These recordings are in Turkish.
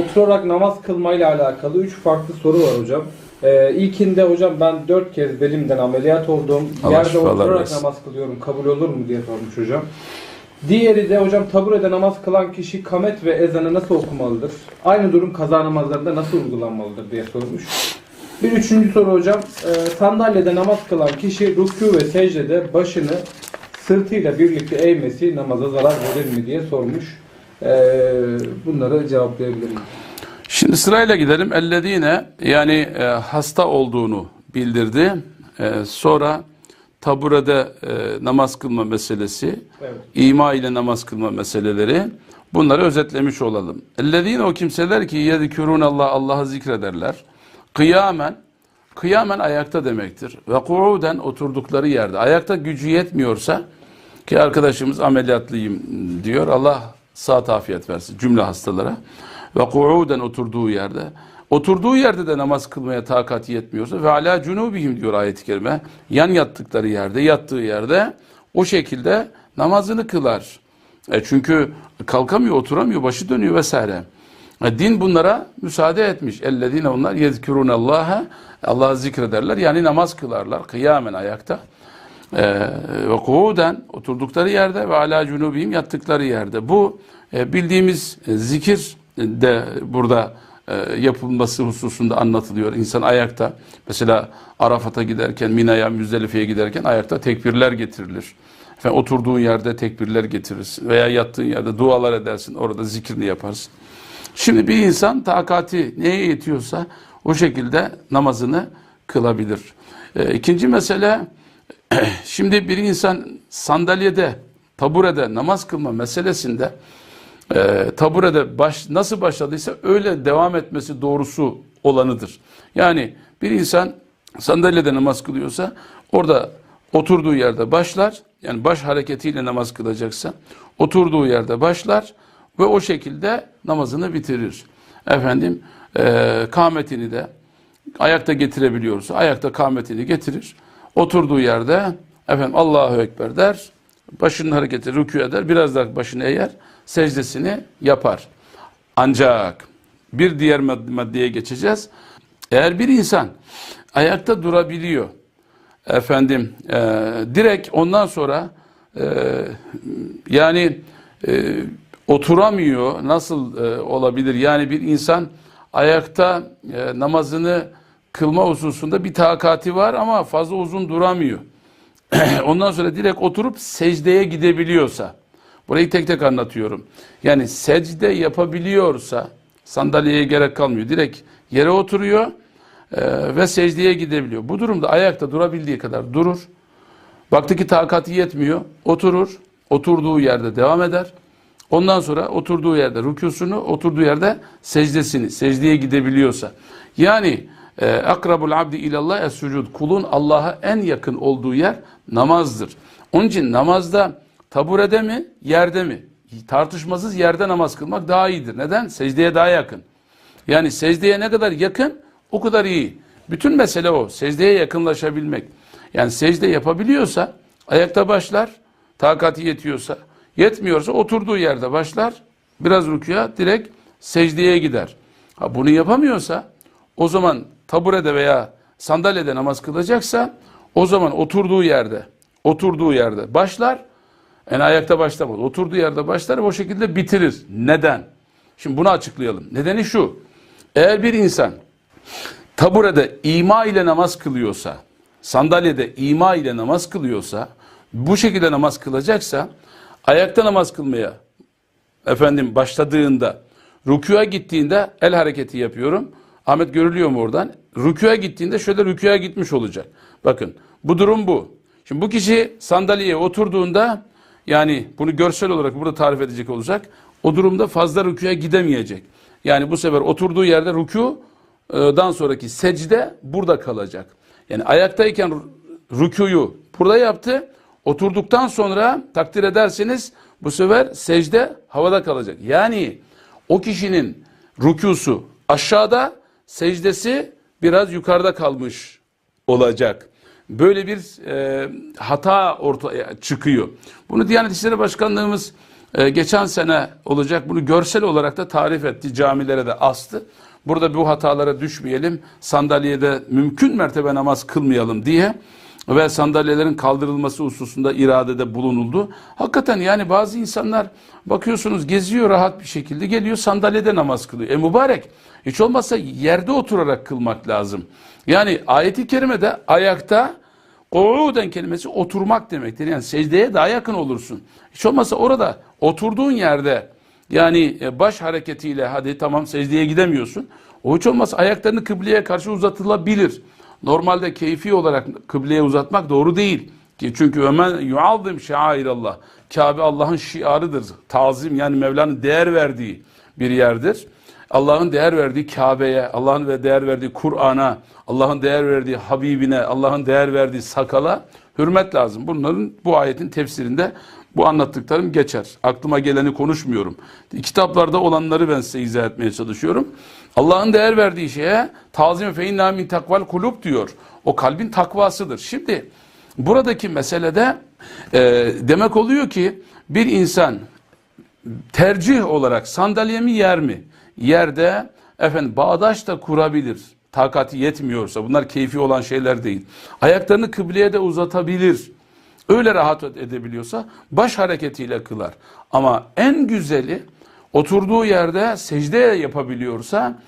Oturarak namaz kılmayla alakalı üç farklı soru var hocam. Ee, ilkinde hocam ben dört kez belimden ameliyat oldum. Allah Yerde şifalar oturarak versin. namaz kılıyorum. Kabul olur mu diye sormuş hocam. Diğeri de hocam taburede namaz kılan kişi kamet ve ezanı nasıl okumalıdır? Aynı durum kaza namazlarında nasıl uygulanmalıdır diye sormuş. Bir üçüncü soru hocam. Ee, sandalyede namaz kılan kişi rükû ve secdede başını sırtıyla birlikte eğmesi namaza zarar verir mi diye sormuş. Ee, bunları cevaplayabilirim. Şimdi sırayla gidelim. Ellezine yani e, hasta olduğunu bildirdi. E, sonra taburede e, namaz kılma meselesi, Evet. ima ile namaz kılma meseleleri bunları özetlemiş olalım. Ellezine o kimseler ki yezkurun Allah Allah'ı zikrederler. Kıyamen kıyamen ayakta demektir. Ve kuuden oturdukları yerde. Ayakta gücü yetmiyorsa ki arkadaşımız ameliyatlıyım diyor. Allah sağ afiyet versin cümle hastalara. Ve kuuden oturduğu yerde. Oturduğu yerde de namaz kılmaya takat yetmiyorsa ve ala cunubihim diyor ayet-i kerime. Yan yattıkları yerde, yattığı yerde o şekilde namazını kılar. E çünkü kalkamıyor, oturamıyor, başı dönüyor vesaire. E din bunlara müsaade etmiş. Ellezine onlar yezkurun Allah'a Allah'ı zikrederler. Yani namaz kılarlar kıyamen ayakta. E, ve kuuden oturdukları yerde ve ala cunubihim yattıkları yerde. Bu e, bildiğimiz e, zikir de burada e, yapılması hususunda anlatılıyor. İnsan ayakta mesela Arafat'a giderken, Mina'ya, Müzdelife'ye giderken ayakta tekbirler getirilir. Efendim, oturduğun yerde tekbirler getirirsin veya yattığın yerde dualar edersin. Orada zikrini yaparsın. Şimdi bir insan takati neye yetiyorsa o şekilde namazını kılabilir. E, ikinci mesele şimdi bir insan sandalyede, taburede namaz kılma meselesinde e, taburede baş, nasıl başladıysa öyle devam etmesi doğrusu olanıdır. Yani bir insan sandalyede namaz kılıyorsa orada oturduğu yerde başlar. Yani baş hareketiyle namaz kılacaksa oturduğu yerde başlar ve o şekilde namazını bitirir. Efendim e, kâmetini de ayakta getirebiliyorsa ayakta kâmetini getirir. Oturduğu yerde efendim Allahu Ekber der. Başının hareketi rükû eder. Biraz daha başını eğer secdesini yapar. Ancak bir diğer mad- maddeye geçeceğiz. Eğer bir insan ayakta durabiliyor, efendim e, direkt ondan sonra e, yani e, oturamıyor nasıl e, olabilir? Yani bir insan ayakta e, namazını kılma hususunda bir takati var ama fazla uzun duramıyor. Ondan sonra direkt oturup secdeye gidebiliyorsa, burayı tek tek anlatıyorum. Yani secde yapabiliyorsa sandalyeye gerek kalmıyor. Direkt yere oturuyor e, ve secdeye gidebiliyor. Bu durumda ayakta durabildiği kadar durur. Baktı ki takati yetmiyor, oturur. Oturduğu yerde devam eder. Ondan sonra oturduğu yerde rükûsunu, oturduğu yerde secdesini, secdeye gidebiliyorsa. Yani akrabul abdi ilallah es sucud. Kulun Allah'a en yakın olduğu yer namazdır. Onun için namazda taburede mi, yerde mi? Tartışmasız yerde namaz kılmak daha iyidir. Neden? Secdeye daha yakın. Yani secdeye ne kadar yakın o kadar iyi. Bütün mesele o. Secdeye yakınlaşabilmek. Yani secde yapabiliyorsa ayakta başlar. Takati yetiyorsa. Yetmiyorsa oturduğu yerde başlar. Biraz rüküya direkt secdeye gider. Ha bunu yapamıyorsa o zaman taburede veya sandalyede namaz kılacaksa o zaman oturduğu yerde oturduğu yerde başlar. Yani ayakta başlamaz. Oturduğu yerde başlar ve o şekilde bitirir. Neden? Şimdi bunu açıklayalım. Nedeni şu. Eğer bir insan taburede ima ile namaz kılıyorsa, sandalyede ima ile namaz kılıyorsa, bu şekilde namaz kılacaksa, ayakta namaz kılmaya efendim başladığında, rükûa gittiğinde el hareketi yapıyorum. Ahmet görülüyor mu oradan? Rükûa gittiğinde şöyle rükûa gitmiş olacak. Bakın bu durum bu. Şimdi bu kişi sandalyeye oturduğunda yani bunu görsel olarak burada tarif edecek olacak. O durumda fazla rükûa gidemeyecek. Yani bu sefer oturduğu yerde rükûdan sonraki secde burada kalacak. Yani ayaktayken rükûyu burada yaptı. Oturduktan sonra takdir ederseniz bu sefer secde havada kalacak. Yani o kişinin rükusu aşağıda, secdesi biraz yukarıda kalmış olacak. Böyle bir e, hata ortaya çıkıyor. Bunu Diyanet İşleri Başkanlığımız e, geçen sene olacak bunu görsel olarak da tarif etti. Camilere de astı. Burada bu hatalara düşmeyelim. Sandalyede mümkün mertebe namaz kılmayalım diye ve sandalyelerin kaldırılması hususunda iradede bulunuldu. Hakikaten yani bazı insanlar bakıyorsunuz geziyor rahat bir şekilde geliyor sandalyede namaz kılıyor. E mübarek hiç olmazsa yerde oturarak kılmak lazım. Yani ayeti kerimede ayakta Qu'uden kelimesi oturmak demektir. Yani secdeye daha yakın olursun. Hiç olmazsa orada oturduğun yerde yani e, baş hareketiyle hadi tamam secdeye gidemiyorsun. O hiç olmazsa ayaklarını kıbleye karşı uzatılabilir. Normalde keyfi olarak kıbleye uzatmak doğru değil. Ki çünkü ömen yuazim şairallah. Kabe Allah'ın şiarıdır. Tazim yani Mevla'nın değer verdiği bir yerdir. Allah'ın değer verdiği Kabe'ye, Allah'ın ve değer verdiği Kur'an'a, Allah'ın değer verdiği Habibine, Allah'ın değer verdiği sakala hürmet lazım. Bunların bu ayetin tefsirinde bu anlattıklarım geçer. Aklıma geleni konuşmuyorum. Kitaplarda olanları ben size izah etmeye çalışıyorum. Allah'ın değer verdiği şeye tazim fe inna min takval kulub diyor. O kalbin takvasıdır. Şimdi buradaki meselede e, demek oluyor ki bir insan tercih olarak sandalye mi yer mi? Yerde efendim bağdaş da kurabilir. Takati yetmiyorsa bunlar keyfi olan şeyler değil. Ayaklarını kıbleye de uzatabilir. Öyle rahat edebiliyorsa baş hareketiyle kılar. Ama en güzeli oturduğu yerde secde yapabiliyorsa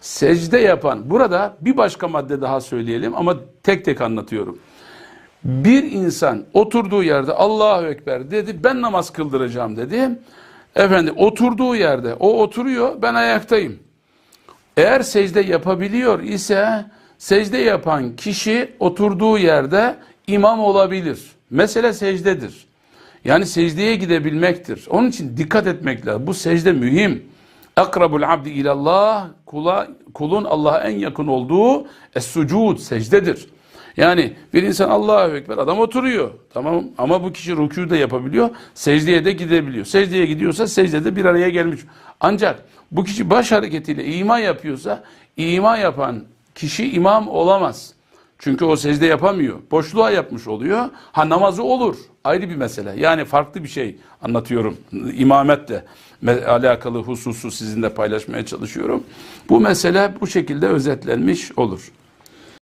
secde yapan burada bir başka madde daha söyleyelim ama tek tek anlatıyorum. Bir insan oturduğu yerde Allahu Ekber dedi ben namaz kıldıracağım dedi. Efendi oturduğu yerde o oturuyor ben ayaktayım. Eğer secde yapabiliyor ise secde yapan kişi oturduğu yerde imam olabilir. Mesele secdedir. Yani secdeye gidebilmektir. Onun için dikkat etmek lazım. Bu secde mühim. Akrabul abdi ilallah kula, kulun Allah'a en yakın olduğu es-sucud secdedir. Yani bir insan Allahu Ekber adam oturuyor. Tamam ama bu kişi rükû da yapabiliyor. Secdeye de gidebiliyor. Secdeye gidiyorsa secdede bir araya gelmiş. Ancak bu kişi baş hareketiyle ima yapıyorsa ima yapan kişi imam olamaz. Çünkü o secde yapamıyor. Boşluğa yapmış oluyor. Ha namazı olur. Ayrı bir mesele. Yani farklı bir şey anlatıyorum. İmametle me- alakalı hususu sizinle paylaşmaya çalışıyorum. Bu mesele bu şekilde özetlenmiş olur.